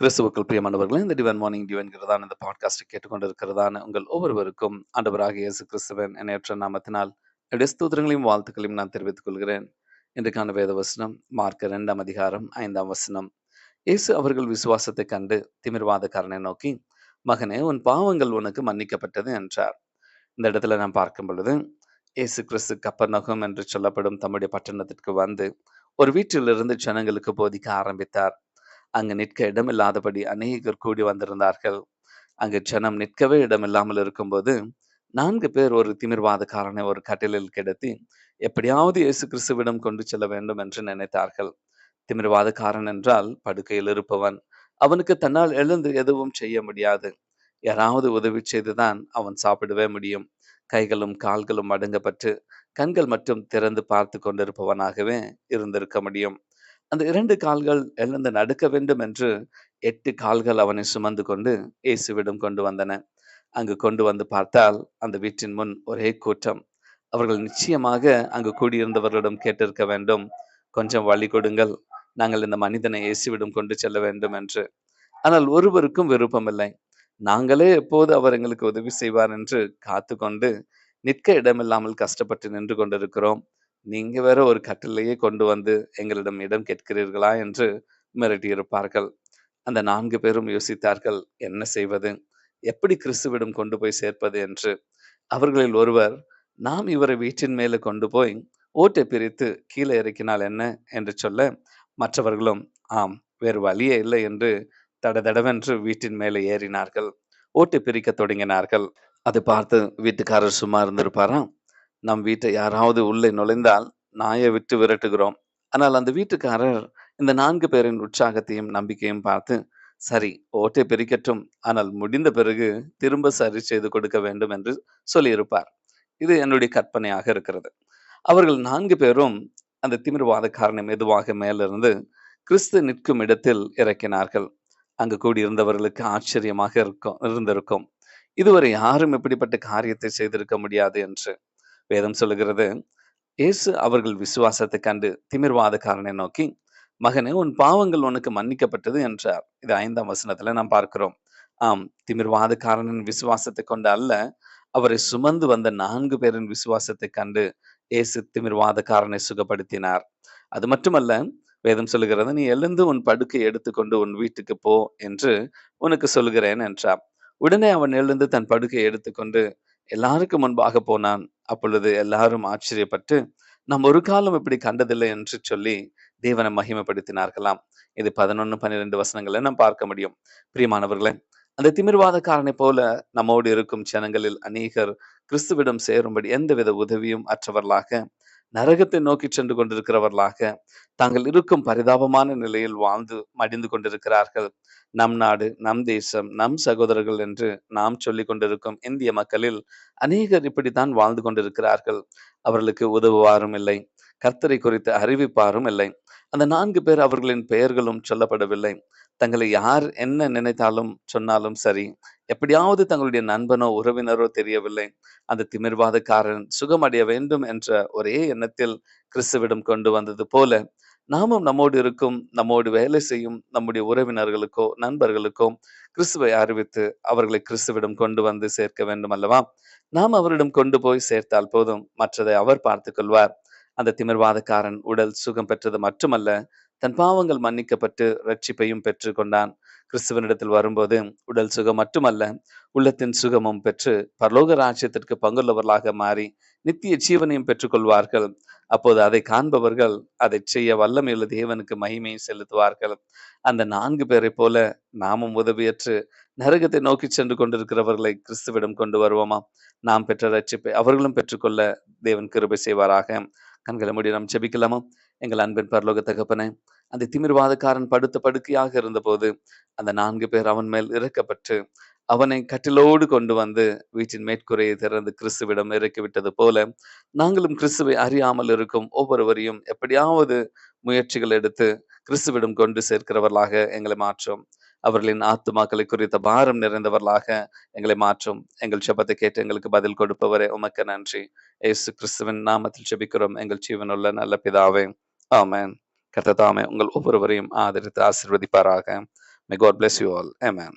கிறிஸ்துவுக்குள் பிரியமானவர்களே இந்த டிவன் மார்னிங் டிவன்கிறதான இந்த பாட்காஸ்ட் கேட்டுக்கொண்டிருக்கிறதான உங்கள் ஒவ்வொருவருக்கும் ஆண்டவராக இயேசு கிறிஸ்துவன் எண்ணற்ற நாமத்தினால் என்னுடைய வாழ்த்துக்களையும் நான் தெரிவித்துக் கொள்கிறேன். இன்றைக்கான வேத வசனம் மார்க் இரண்டாம் அதிகாரம் ஐந்தாம் வசனம். இயேசு அவர்கள் விசுவாசத்தை கண்டு திமிர்வாதக்காரனை நோக்கி மகனே உன் பாவங்கள் உனக்கு மன்னிக்கப்பட்டது என்றார். இந்த இடத்துல நான் பார்க்கும் பொழுது இயேசு கிறிஸ்து கப்பர்நகம் என்று சொல்லப்படும் தம்முடைய பட்டணத்திற்கு வந்து ஒரு வீட்டிலிருந்து ஜனங்களுக்கு போதிக்க ஆரம்பித்தார். அங்கு நிற்க இடமில்லாதபடி அநேகர் கூடி வந்திருந்தார்கள். அங்கு ஜனம் நிற்கவே இடமில்லாமல் இருக்கும்போது நான்கு பேர் ஒரு திமிர்வாதக்காரனை ஒரு கட்டிலில் கிடத்தி எப்படியாவது இயேசு கிறிஸ்துவிடம் கொண்டு செல்ல வேண்டும் என்று நினைத்தார்கள். திமிர்வாதக்காரன் என்றால் படுக்கையில் இருப்பவன். அவனுக்கு தன்னால் எழுந்து எதுவும் செய்ய முடியாது. யாராவது உதவி செய்துதான் அவன் சாப்பிடவே முடியும். கைகளும் கால்களும் அடங்கப்பட்டு கண்கள் மட்டும் திறந்து பார்த்து கொண்டிருப்பவனாகவே இருந்திருக்க முடியும். அந்த இரண்டு கால்கள் எழுந்து நடக்க வேண்டும் என்று எட்டு கால்கள் அவனை சுமந்து கொண்டு இயேசுவிடம் கொண்டு வந்தன. அங்கு கொண்டு வந்து பார்த்தால் அந்த வீட்டின் முன் ஒரே கூட்டம். அவர்கள் நிச்சயமாக அங்கு கூடியிருந்தவர்களிடம் கேட்டிருக்க வேண்டும். கொஞ்சம் வழி கொடுங்கள். நாங்கள் இந்த மனிதனை இயேசுவிடம் கொண்டு செல்ல வேண்டும் என்று. ஆனால் ஒருவருக்கும் விருப்பமில்லை. நாங்களே எப்போது அவர் எங்களுக்கு உதவி செய்வார் என்று காத்து கொண்டு நிற்க இடமில்லாமல் கஷ்டப்பட்டு நின்று கொண்டிருக்கிறோம். நீங்க வேற ஒரு கட்டிலேயே கொண்டு வந்து எங்களிடம் இடம் கேட்கிறீர்களா என்று மிரட்டியிருப்பார்கள். அந்த நான்கு பேரும் யோசித்தார்கள் என்ன செய்வது? எப்படி கிறிஸ்துவிடம் கொண்டு போய் சேர்ப்பது என்று? அவர்களில் ஒருவர் நாம் இவரை வீட்டின் மேலே கொண்டு போய் ஓட்டை பிரித்து கீழே இறக்கினால் என்ன? என்று சொல்ல மற்றவர்களும் ஆம் வேறு வழியே இல்லை என்று தடதடவென்று வீட்டின் மேலே ஏறினார்கள். ஓட்டை பிரிக்க தொடங்கினார்கள். அதை பார்த்து வீட்டுக்காரர் சும்மா இருந்திருப்பாராம் நம் வீட்டை யாராவது உள்ளே நுழைந்தால் நாயை விட்டு விரட்டுகிறோம். ஆனால் அந்த வீட்டுக்காரர் இந்த நான்கு பேரின் உற்சாகத்தையும் நம்பிக்கையும் பார்த்து சரி ஓட்டை பிரிக்கட்டும். ஆனால் முடிந்த பிறகு திரும்ப சரி செய்து கொடுக்க வேண்டும் என்று சொல்லியிருப்பார். இது என்னுடைய கற்பனையாக இருக்கிறது. அவர்கள் நான்கு பேரும் அந்த திமிர்வாதக்காரனை மெதுவாக மேலிருந்து கிறிஸ்து நிற்கும் இடத்தில் இறக்கினார்கள். அங்கு கூடியிருந்தவர்களுக்கு ஆச்சரியமாக இருக்கும் இருந்திருக்கும். இதுவரை யாரும் இப்படிப்பட்ட காரியத்தை செய்திருக்க முடியாது என்று வேதம் சொல்லுகிறது இயேசு அவர்கள் விசுவாசத்தை கண்டு திமிர்வாதக்காரனை நோக்கி மகனே உன் பாவங்கள் உனக்கு மன்னிக்கப்பட்டது என்றார். இது ஐந்தாம் வசனத்துல நாம் பார்க்கிறோம். ஆம் திமிர்வாதக்காரனின் விசுவாசத்தை கொண்டு அல்ல அவரை சுமந்து வந்த நான்கு பேரின் விசுவாசத்தை கண்டு இயேசு திமிர்வாதக்காரனை சுகப்படுத்தினார். அது மட்டுமல்ல வேதம் சொல்லுகிறது நீ எழுந்து உன் படுக்கை எடுத்துக்கொண்டு உன் வீட்டுக்கு போ என்று உனக்கு சொல்லுகிறேன் என்றார். உடனே அவன் எழுந்து தன் படுக்கை எடுத்துக்கொண்டு எல்லாருக்கும் முன்பாக போனான். அப்பொழுது எல்லாரும் ஆச்சரியப்பட்டு நாம் ஒரு காலம் இப்படி கண்டதில்லை என்று சொல்லி தேவனை மகிமைப்படுத்தினார்களாம். இது பதினொன்னு பன்னிரெண்டு வசனங்களை நாம் பார்க்க முடியும். பிரியமானவர்களே அந்த திமிர்வாதக்காரனை போல நம்மோடு இருக்கும் ஜனங்களில் அநேகர் கிறிஸ்துவிடம் சேரும்படி எந்தவித உதவியும் அற்றவர்களாக நரகத்தை நோக்கி சென்று கொண்டிருக்கிறவர்களாக தாங்கள் இருக்கும் பரிதாபமான நிலையில் வாழ்ந்து மடிந்து கொண்டிருக்கிறார்கள். நம் நாடு நம் தேசம் நம் சகோதரர்கள் என்று நாம் சொல்லிக் கொண்டிருக்கும் இந்திய மக்களில் அநேகர் இப்படித்தான் வாழ்ந்து கொண்டிருக்கிறார்கள். அவர்களுக்கு உதவுவாரும் இல்லை கர்த்தரை குறித்து அறிவிப்பாரும் இல்லை. அந்த நான்கு பேர் அவர்களின் பெயர்களும் சொல்லப்படவில்லை. தங்களை யார் என்ன நினைத்தாலும் சொன்னாலும் சரி எப்படியாவது தங்களுடைய நண்பனோ உறவினரோ தெரியவில்லை. அந்த திமிர்வாதக்காரன் சுகமடைய வேண்டும் என்ற ஒரே எண்ணத்தில் கிறிஸ்துவிடம் கொண்டு வந்தது போல நாமும் நம்மோடு இருக்கும் நம்மோடு வேலை செய்யும் நம்முடைய உறவினர்களுக்கோ நண்பர்களுக்கோ கிறிஸ்துவை அறிவித்து அவர்களை கிறிஸ்துவிடம் கொண்டு வந்து சேர்க்க வேண்டும் அல்லவா? நாம் அவரிடம் கொண்டு போய் சேர்த்தால் போதும். மற்றதை அவர் பார்த்து கொள்வார். அந்த திமிர்வாதக்காரன் உடல் சுகம் பெற்றது மட்டுமல்ல தன் பாவங்கள் மன்னிக்கப்பட்டு ரட்சிப்பையும் பெற்று கொண்டான் கிறிஸ்துவனிடத்தில் வரும்போது உடல் சுகம் மட்டுமல்ல உள்ளத்தின் சுகமும் பெற்று பரலோக ராஜ்யத்திற்கு பங்குள்ளவர்களாக மாறி நித்திய ஜீவனையும் பெற்றுக்கொள்வார்கள். அப்போது அதை காண்பவர்கள் அதை செய்ய வல்லமையுள்ள தேவனுக்கு மகிமையை செலுத்துவார்கள். அந்த நான்கு பேரை போல நாமும் உதவியற்று நரகத்தை நோக்கி சென்று கொண்டிருக்கிறவர்களை கிறிஸ்துவிடம் கொண்டு வருவோமா? நாம் பெற்ற ரட்சிப்பை அவர்களும் பெற்றுக்கொள்ள தேவன் கிருபை செய்வாராக. கண்களை மூடி நாம் ஜெபிக்கலாமா? எங்கள் அன்பின் பரலோக தகப்பனே அந்த திமிர்வாதக்காரன் படுத்த படுக்கையாக இருந்தபோது அந்த நான்கு பேர் அவன் மேல் இறக்கப்பட்டு அவனை கட்டிலோடு கொண்டு வந்து வீட்டின் மேற்கூரையை திறந்து கிறிஸ்துவிடம் இறக்கிவிட்டது போல நாங்களும் கிறிஸ்துவை அறியாமல் இருக்கும் ஒவ்வொருவரையும் எப்படியாவது முயற்சிகள் எடுத்து கிறிஸ்துவிடம் கொண்டு சேர்க்கிறவர்களாக எங்களை மாற்றும். அவர்களின் ஆத்துமாக்களை குறித்த பாரம் நிறைந்தவர்களாக எங்களை மாற்றும். எங்கள் செபத்தை கேட்டு எங்களுக்கு பதில் கொடுப்பவரே உமக்கு நன்றி. ஏசு கிறிஸ்துவின் நாமத்தில் செபிக்கிறோம் எங்கள் ஜீவனுள்ள நல்ல பிதாவே. ஆமேன். கர்த்தர் தாமே உங்கள் ஒவ்வொருவரையும் ஆதரித்து ஆசிர்வதிப்பாராக. May God bless you all amen.